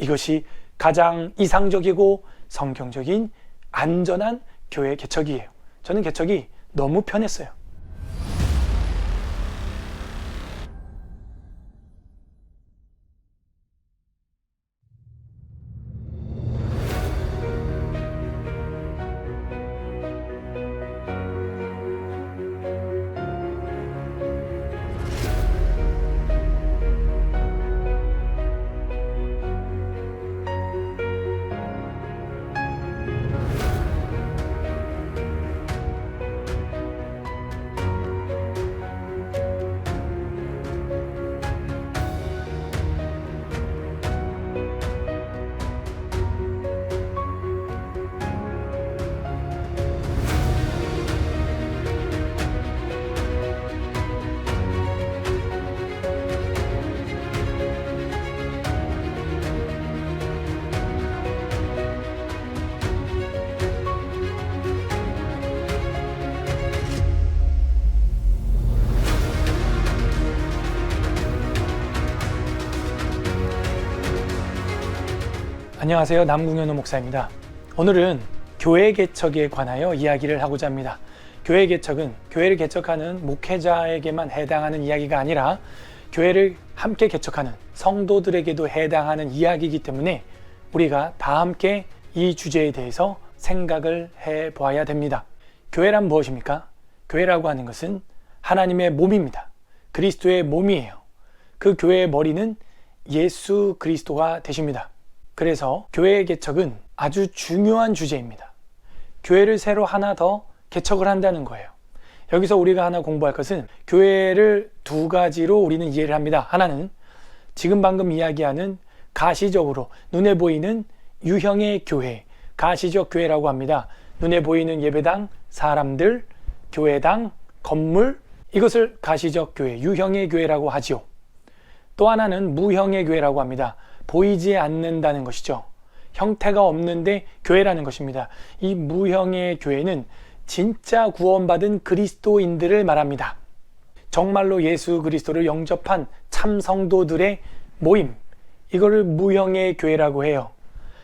이것이 가장 이상적이고 성경적인 안전한 교회 개척이에요. 저는 개척이 너무 편했어요. 안녕하세요. 남궁현우 목사입니다. 오늘은 교회 개척에 관하여 이야기를 하고자 합니다. 교회 개척은 교회를 개척하는 목회자에게만 해당하는 이야기가 아니라 교회를 함께 개척하는 성도들에게도 해당하는 이야기이기 때문에 우리가 다 함께 이 주제에 대해서 생각을 해 보아야 됩니다. 교회란 무엇입니까? 교회라고 하는 것은 하나님의 몸입니다. 그리스도의 몸이에요. 그 교회의 머리는 예수 그리스도가 되십니다. 그래서 교회 개척은 아주 중요한 주제입니다. 교회를 새로 하나 더 개척을 한다는 거예요. 여기서 우리가 하나 공부할 것은 교회를 두 가지로 우리는 이해를 합니다. 하나는 지금 방금 이야기하는 가시적으로 눈에 보이는 유형의 교회, 가시적 교회라고 합니다. 눈에 보이는 예배당, 사람들, 교회당, 건물, 이것을 가시적 교회, 유형의 교회라고 하지요. 또 하나는 무형의 교회라고 합니다. 보이지 않는다는 것이죠. 형태가 없는데 교회라는 것입니다. 이 무형의 교회는 진짜 구원받은 그리스도인들을 말합니다. 정말로 예수 그리스도를 영접한 참 성도들의 모임. 이거를 무형의 교회라고 해요.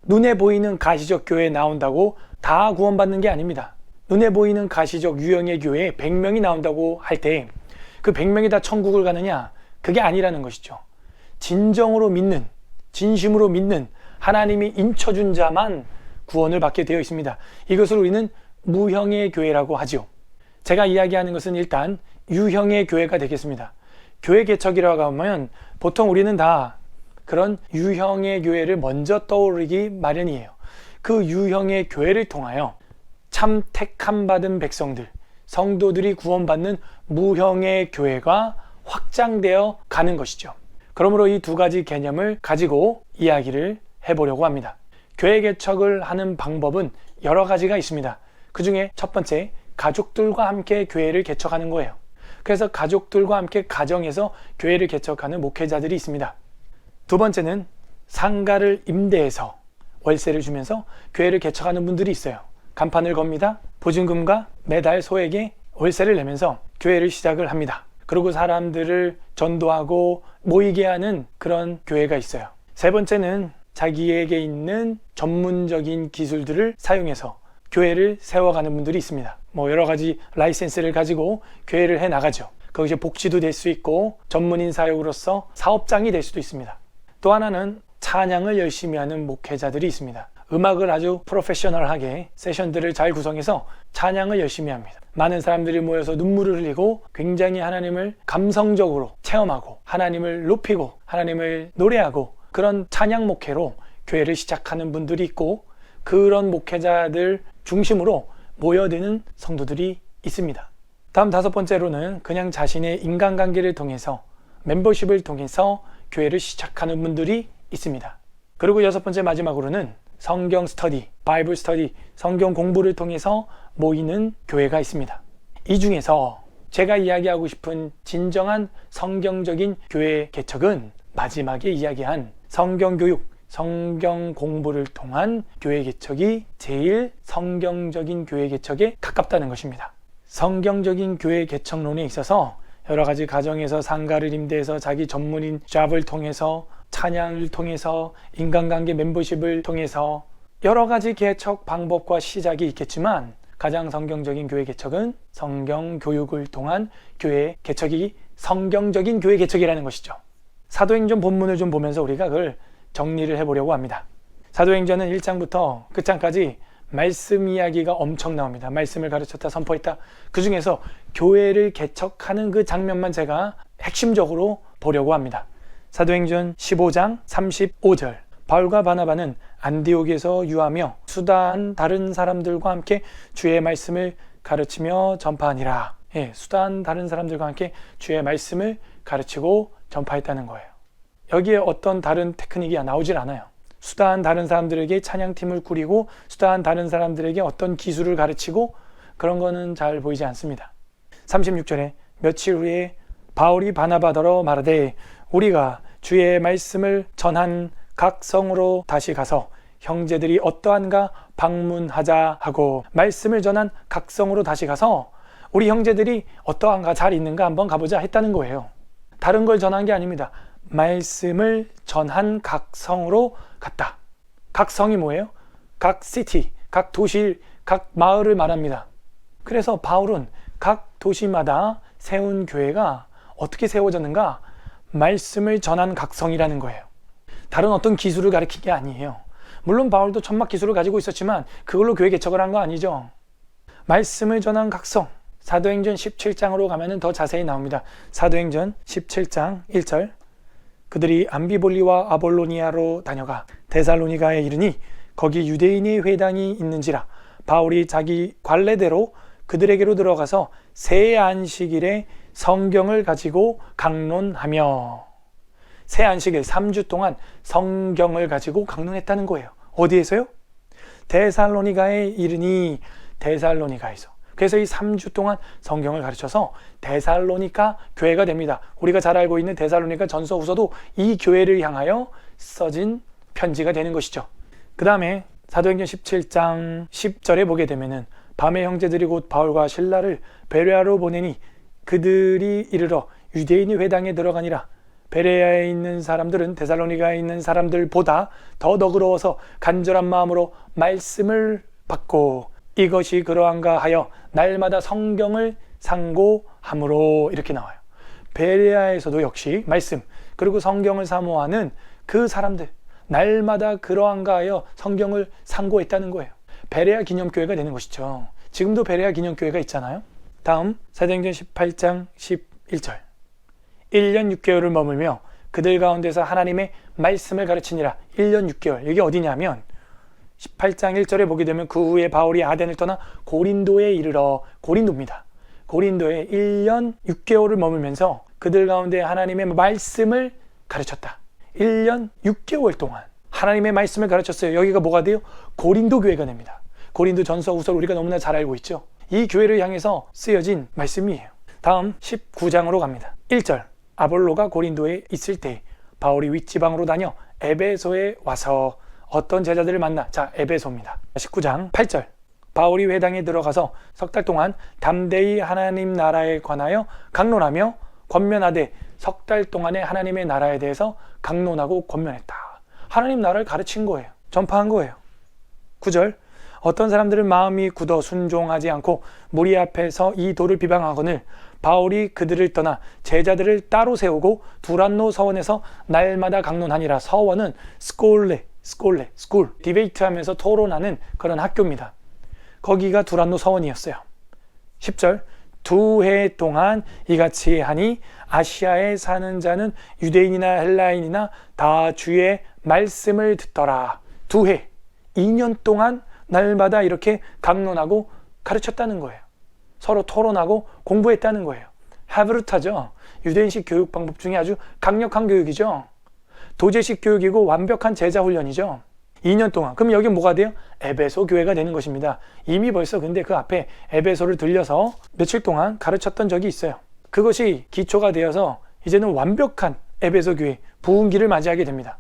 눈에 보이는 가시적 교회에 나온다고 다 구원받는 게 아닙니다. 눈에 보이는 가시적 유형의 교회에 100명이 나온다고 할 때 그 100명이 다 천국을 가느냐? 그게 아니라는 것이죠. 진정으로 믿는, 진심으로 믿는 하나님이 인쳐준 자만 구원을 받게 되어 있습니다. 이것을 우리는 무형의 교회라고 하죠. 제가 이야기하는 것은 일단 유형의 교회가 되겠습니다. 교회 개척이라고 하면 보통 우리는 다 그런 유형의 교회를 먼저 떠오르기 마련이에요. 그 유형의 교회를 통하여 참 택함 받은 백성들, 성도들이 구원받는 무형의 교회가 확장되어 가는 것이죠. 그러므로 이 두 가지 개념을 가지고 이야기를 해보려고 합니다. 교회 개척을 하는 방법은 여러 가지가 있습니다. 그 중에 첫 번째, 가족들과 함께 교회를 개척하는 거예요. 그래서 가족들과 함께 가정에서 교회를 개척하는 목회자들이 있습니다. 두 번째는 상가를 임대해서 월세를 주면서 교회를 개척하는 분들이 있어요. 간판을 겁니다. 보증금과 매달 소액의 월세를 내면서 교회를 시작을 합니다. 그리고 사람들을 전도하고 모이게 하는 그런 교회가 있어요. 세 번째는 자기에게 있는 전문적인 기술들을 사용해서 교회를 세워가는 분들이 있습니다. 뭐 여러 가지 라이센스를 가지고 교회를 해 나가죠. 그것이 복지도 될 수 있고 전문인 사역으로서 사업장이 될 수도 있습니다. 또 하나는 찬양을 열심히 하는 목회자들이 있습니다. 음악을 아주 프로페셔널하게 세션들을 잘 구성해서 찬양을 열심히 합니다. 많은 사람들이 모여서 눈물을 흘리고 굉장히 하나님을 감성적으로 체험하고 하나님을 높이고 하나님을 노래하고 그런 찬양 목회로 교회를 시작하는 분들이 있고 그런 목회자들 중심으로 모여드는 성도들이 있습니다. 다음 다섯 번째로는 그냥 자신의 인간관계를 통해서 멤버십을 통해서 교회를 시작하는 분들이 있습니다. 그리고 여섯 번째 마지막으로는 성경 스터디, 바이블 스터디, 성경 공부를 통해서 모이는 교회가 있습니다. 이 중에서 제가 이야기하고 싶은 진정한 성경적인 교회 개척은 마지막에 이야기한 성경 교육, 성경 공부를 통한 교회 개척이 제일 성경적인 교회 개척에 가깝다는 것입니다. 성경적인 교회 개척론에 있어서 여러 가지 가정에서 상가를 임대해서 자기 전문인 잡을 통해서 찬양을 통해서 인간관계 멤버십을 통해서 여러 가지 개척 방법과 시작이 있겠지만 가장 성경적인 교회 개척은 성경 교육을 통한 교회 개척이 성경적인 교회 개척이라는 것이죠. 사도행전 본문을 좀 보면서 우리가 그걸 정리를 해보려고 합니다. 사도행전은 1장부터 끝장까지 말씀 이야기가 엄청 나옵니다. 말씀을 가르쳤다, 선포했다. 그 중에서 교회를 개척하는 그 장면만 제가 핵심적으로 보려고 합니다. 사도행전 15장 35절. 바울과 바나바는 안디옥에서 유하며 수다한 다른 사람들과 함께 주의 말씀을 가르치며 전파하니라. 예, 수다한 다른 사람들과 함께 주의 말씀을 가르치고 전파했다는 거예요. 여기에 어떤 다른 테크닉이 나오질 않아요. 수다한 다른 사람들에게 찬양팀을 꾸리고 수다한 다른 사람들에게 어떤 기술을 가르치고 그런 거는 잘 보이지 않습니다. 36절에 며칠 후에 바울이 바나바더러 말하되 우리가 주의 말씀을 전한 각 성으로 다시 가서 형제들이 어떠한가 방문하자 하고 말씀을 전한 각 성으로 다시 가서 우리 형제들이 어떠한가 잘 있는가 한번 가보자 했다는 거예요. 다른 걸 전한 게 아닙니다. 말씀을 전한 각 성으로 갔다. 각 성이 뭐예요? 각 시티, 각 도시, 각 마을을 말합니다. 그래서 바울은 각 도시마다 세운 교회가 어떻게 세워졌는가? 말씀을 전한 각 성이라는 거예요. 다른 어떤 기술을 가리킨 게 아니에요. 물론 바울도 천막 기술을 가지고 있었지만 그걸로 교회 개척을 한 거 아니죠. 말씀을 전한 각성. 사도행전 17장으로 가면은 더 자세히 나옵니다. 사도행전 17장 1절. 그들이 암비볼리와 아볼로니아로 다녀가 데살로니가에 이르니 거기 유대인의 회당이 있는지라 바울이 자기 관례대로 그들에게로 들어가서 새 안식일에 성경을 가지고 강론하며 새 안식일 3주 동안 성경을 가지고 강론했다는 거예요. 어디에서요? 데살로니가에 이르니 데살로니가에서. 그래서 이 3주 동안 성경을 가르쳐서 데살로니가 교회가 됩니다. 우리가 잘 알고 있는 데살로니가 전서 후서도 이 교회를 향하여 써진 편지가 되는 것이죠. 그 다음에 사도행전 17장 10절에 보게 되면은 밤에 형제들이 곧 바울과 신라를 베레아로 보내니 그들이 이르러 유대인이 회당에 들어가니라 베레아에 있는 사람들은 데살로니가에 있는 사람들보다 더 너그러워서 간절한 마음으로 말씀을 받고 이것이 그러한가 하여 날마다 성경을 상고함으로 이렇게 나와요. 베레아에서도 역시 말씀 그리고 성경을 사모하는 그 사람들 날마다 그러한가 하여 성경을 상고했다는 거예요. 베레아 기념교회가 되는 것이죠. 지금도 베레아 기념교회가 있잖아요. 다음 사도행전 18장 11절 1년 6개월을 머물며 그들 가운데서 하나님의 말씀을 가르치니라 1년 6개월 이게 어디냐면 18장 1절에 보게 되면 그 후에 바울이 아덴을 떠나 고린도에 이르러 고린도입니다. 고린도에 1년 6개월을 머물면서 그들 가운데 하나님의 말씀을 가르쳤다. 1년 6개월 동안 하나님의 말씀을 가르쳤어요. 여기가 뭐가 돼요? 고린도 교회가 됩니다. 고린도 전서 후서를 우리가 너무나 잘 알고 있죠. 이 교회를 향해서 쓰여진 말씀이에요. 다음 19장으로 갑니다. 1절 아볼로가 고린도에 있을 때 바울이 윗지방으로 다녀 에베소에 와서 어떤 제자들을 만나 자 에베소입니다. 19장 8절 바울이 회당에 들어가서 석 달 동안 담대히 하나님 나라에 관하여 강론하며 권면하되 석 달 동안에 하나님의 나라에 대해서 강론하고 권면했다. 하나님 나라를 가르친 거예요. 전파한 거예요. 9절 어떤 사람들은 마음이 굳어 순종하지 않고 무리 앞에서 이 도를 비방하거늘 바울이 그들을 떠나 제자들을 따로 세우고 두란노 서원에서 날마다 강론하니라 서원은 스콜레 스콜레 스쿨 디베이트하면서 토론하는 그런 학교입니다. 거기가 두란노 서원이었어요. 10절 두해 동안 이같이 하니 아시아에 사는 자는 유대인이나 헬라인이나 다 주의 말씀을 듣더라. 두 해, 2년 동안 날마다 이렇게 강론하고 가르쳤다는 거예요. 서로 토론하고 공부했다는 거예요. 하브루타죠. 유대인식 교육 방법 중에 아주 강력한 교육이죠. 도제식 교육이고 완벽한 제자 훈련이죠. 2년 동안. 그럼 여기 뭐가 돼요? 에베소 교회가 되는 것입니다. 이미 벌써 근데 그 앞에 에베소를 들려서 며칠 동안 가르쳤던 적이 있어요. 그것이 기초가 되어서 이제는 완벽한 에베소 교회 부흥기를 맞이하게 됩니다.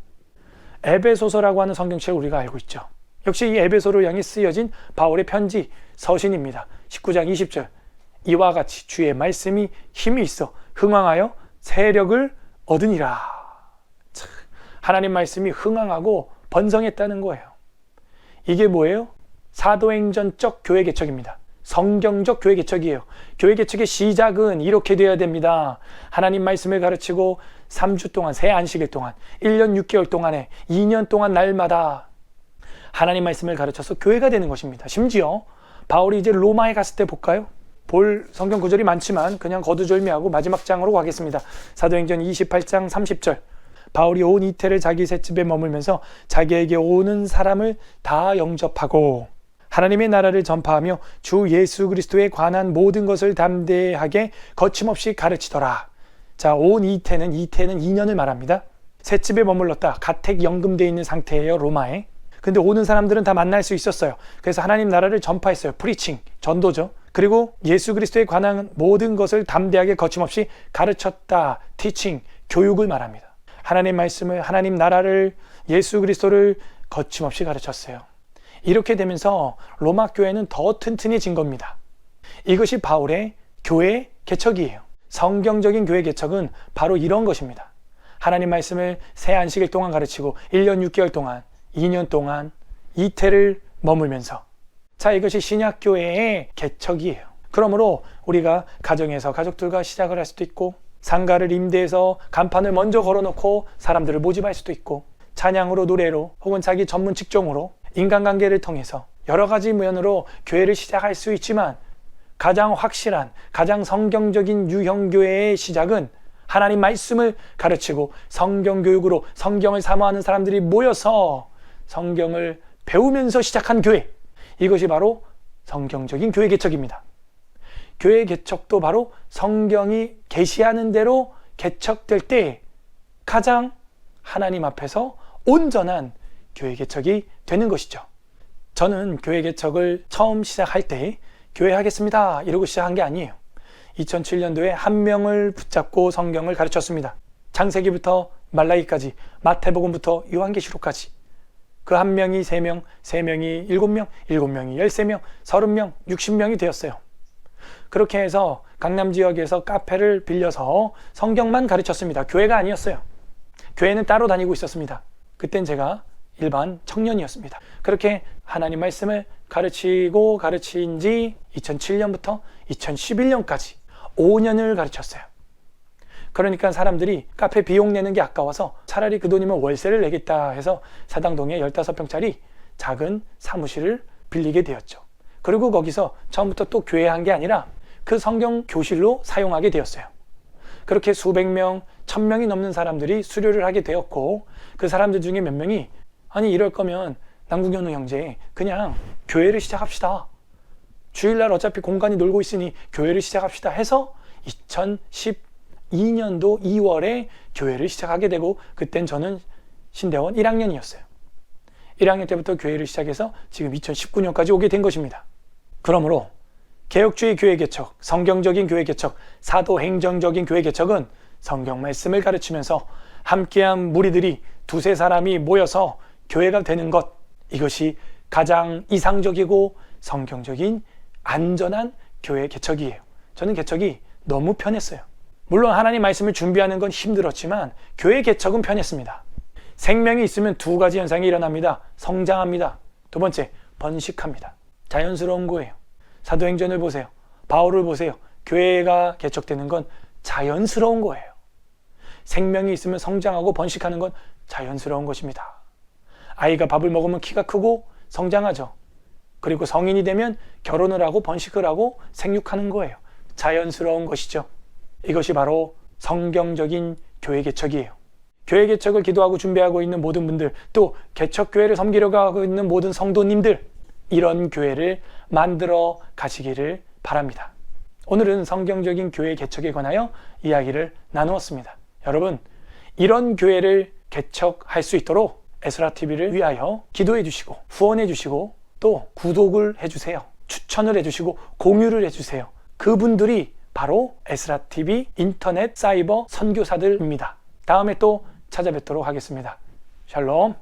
에베소서라고 하는 성경책을 우리가 알고 있죠. 역시 이 에베소를 향해 쓰여진 바울의 편지 서신입니다. 19장 20절 이와 같이 주의 말씀이 힘이 있어 흥왕하여 세력을 얻으니라. 하나님 말씀이 흥황하고 번성했다는 거예요. 이게 뭐예요? 사도행전적 교회 개척입니다. 성경적 교회 개척이에요. 교회 개척의 시작은 이렇게 되어야 됩니다. 하나님 말씀을 가르치고 3주 동안, 새 안식일 동안, 1년 6개월 동안에 2년 동안 날마다 하나님 말씀을 가르쳐서 교회가 되는 것입니다. 심지어 바울이 이제 로마에 갔을 때 볼까요? 볼 성경 구절이 많지만 그냥 거두절미하고 마지막 장으로 가겠습니다. 사도행전 28장 30절. 바울이 온 이태를 자기 셋집에 머물면서 자기에게 오는 사람을 다 영접하고 하나님의 나라를 전파하며 주 예수 그리스도에 관한 모든 것을 담대하게 거침없이 가르치더라. 자, 온 이태는 이태는 2년을 말합니다. 셋집에 머물렀다. 가택 연금돼 있는 상태예요, 로마에. 근데 오는 사람들은 다 만날 수 있었어요. 그래서 하나님 나라를 전파했어요. 프리칭, 전도죠. 그리고 예수 그리스도에 관한 모든 것을 담대하게 거침없이 가르쳤다. 티칭, 교육을 말합니다. 하나님 말씀을, 하나님 나라를, 예수 그리스도를 거침없이 가르쳤어요. 이렇게 되면서 로마 교회는 더 튼튼해진 겁니다. 이것이 바울의 교회 개척이에요. 성경적인 교회 개척은 바로 이런 것입니다. 하나님 말씀을 새 안식일 동안 가르치고 1년 6개월 동안, 2년 동안 이태를 머물면서 자, 이것이 신약교회의 개척이에요. 그러므로 우리가 가정에서 가족들과 시작을 할 수도 있고 상가를 임대해서 간판을 먼저 걸어놓고 사람들을 모집할 수도 있고 찬양으로 노래로 혹은 자기 전문 직종으로 인간관계를 통해서 여러 가지 면으로 교회를 시작할 수 있지만 가장 확실한 가장 성경적인 유형교회의 시작은 하나님 말씀을 가르치고 성경 교육으로 성경을 사모하는 사람들이 모여서 성경을 배우면서 시작한 교회 이것이 바로 성경적인 교회 개척입니다. 교회 개척도 바로 성경이 계시하는 대로 개척될 때 가장 하나님 앞에서 온전한 교회 개척이 되는 것이죠. 저는 교회 개척을 처음 시작할 때 교회 하겠습니다. 이러고 시작한 게 아니에요. 2007년도에 한 명을 붙잡고 성경을 가르쳤습니다. 창세기부터 말라기까지, 마태복음부터 요한계시록까지. 그 한 명이 세 명, 세 명이 일곱 명, 일곱 명이 열세 명, 서른 명, 육십 명이 되었어요. 그렇게 해서 강남 지역에서 카페를 빌려서 성경만 가르쳤습니다. 교회가 아니었어요. 교회는 따로 다니고 있었습니다. 그땐 제가 일반 청년이었습니다. 그렇게 하나님 말씀을 가르치고 가르친 지 2007년부터 2011년까지 5년을 가르쳤어요. 그러니까 사람들이 카페 비용 내는 게 아까워서 차라리 그 돈이면 월세를 내겠다 해서 사당동에 15평짜리 작은 사무실을 빌리게 되었죠. 그리고 거기서 처음부터 또 교회한 게 아니라 그 성경 교실로 사용하게 되었어요. 그렇게 수백 명, 천 명이 넘는 사람들이 수료를 하게 되었고 그 사람들 중에 몇 명이 아니 이럴 거면 남궁현우 형제 그냥 교회를 시작합시다. 주일날 어차피 공간이 놀고 있으니 교회를 시작합시다 해서 2012년도 2월에 교회를 시작하게 되고 그땐 저는 신대원 1학년이었어요. 1학년 때부터 교회를 시작해서 지금 2019년까지 오게 된 것입니다. 그러므로 개혁주의 교회 개척, 성경적인 교회 개척, 사도 행정적인 교회 개척은 성경 말씀을 가르치면서 함께한 무리들이 두세 사람이 모여서 교회가 되는 것, 이것이 가장 이상적이고 성경적인 안전한 교회 개척이에요. 저는 개척이 너무 편했어요. 물론 하나님 말씀을 준비하는 건 힘들었지만 교회 개척은 편했습니다. 생명이 있으면 두 가지 현상이 일어납니다. 성장합니다. 두 번째, 번식합니다. 자연스러운 거예요. 사도행전을 보세요. 바울을 보세요. 교회가 개척되는 건 자연스러운 거예요. 생명이 있으면 성장하고 번식하는 건 자연스러운 것입니다. 아이가 밥을 먹으면 키가 크고 성장하죠. 그리고 성인이 되면 결혼을 하고 번식을 하고 생육하는 거예요. 자연스러운 것이죠. 이것이 바로 성경적인 교회 개척이에요. 교회 개척을 기도하고 준비하고 있는 모든 분들, 또 개척 교회를 섬기려고 하고 있는 모든 성도님들, 이런 교회를 만들어 가시기를 바랍니다. 오늘은 성경적인 교회 개척에 관하여 이야기를 나누었습니다. 여러분, 이런 교회를 개척할 수 있도록 에스라 TV를 위하여 기도해 주시고 후원해 주시고 또 구독을 해 주세요. 추천을 해 주시고 공유를 해 주세요. 그분들이 바로 에스라 TV 인터넷 사이버 선교사들입니다. 다음에 또 찾아뵙도록 하겠습니다. 샬롬.